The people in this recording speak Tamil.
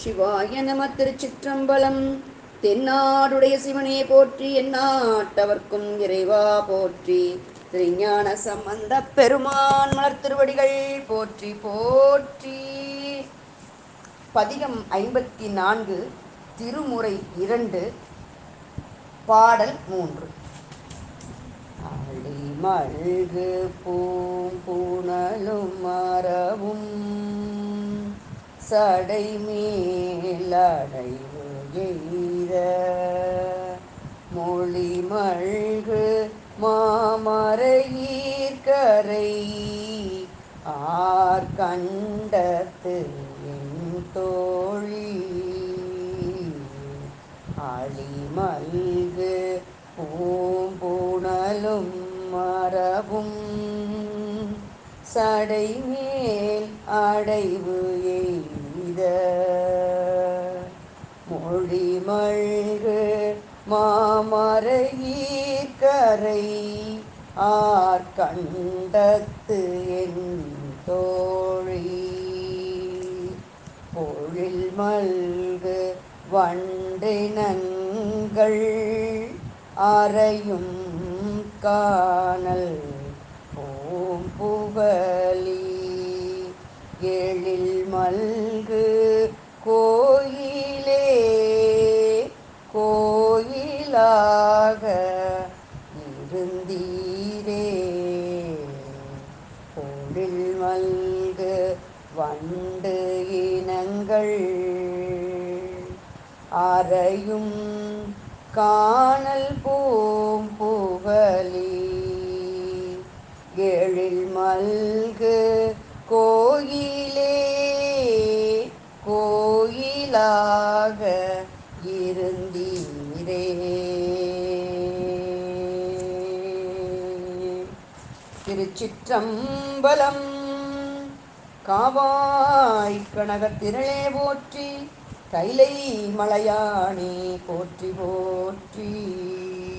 சிவாய நம திருச்சிற்றம்பலம். தென்னாடுடைய சிவனையை போற்றி எந்நாட்டவர்க்கும் இறைவா போற்றி. திருஞான சம்பந்த பெருமான் மலர் திருவடிகள் போற்றி போற்றி. பதிகம் ஐம்பத்தி நான்கு திருமுறை இரண்டு பாடல் மூன்று. அடிமழ்கு பூம்புணலும் மரவும். சடை மேலடைவு எய்த மொழி மழ்கு மாமரையீர்கரை ஆர் கண்டத்து என் தோழி. அழிமல்கு பூம்புணலும் மரபும் சடை மேல் அடைவு எய்த. மொழி மழ்கு மாமரையீர்கரை ஆர் கண்டத்து என் தோழி. பொழில் மல்கு வண்டினங்கள் அறையும் காணல் பூம்புகலி எழில் மல்கு கோயிலே கோயிலாக இருந்தீரே. பொழில் மல்கு வண்டு இனங்கள் அறையும் காணல் பூம்புகலி எழில் மல்கு கோயிலே கோயிலாக இருந்தீரே. திருச்சிற்றம்பலம் காவாய் கனகத்திரளே போற்றி கைலை மலையானே போற்றி போற்றி.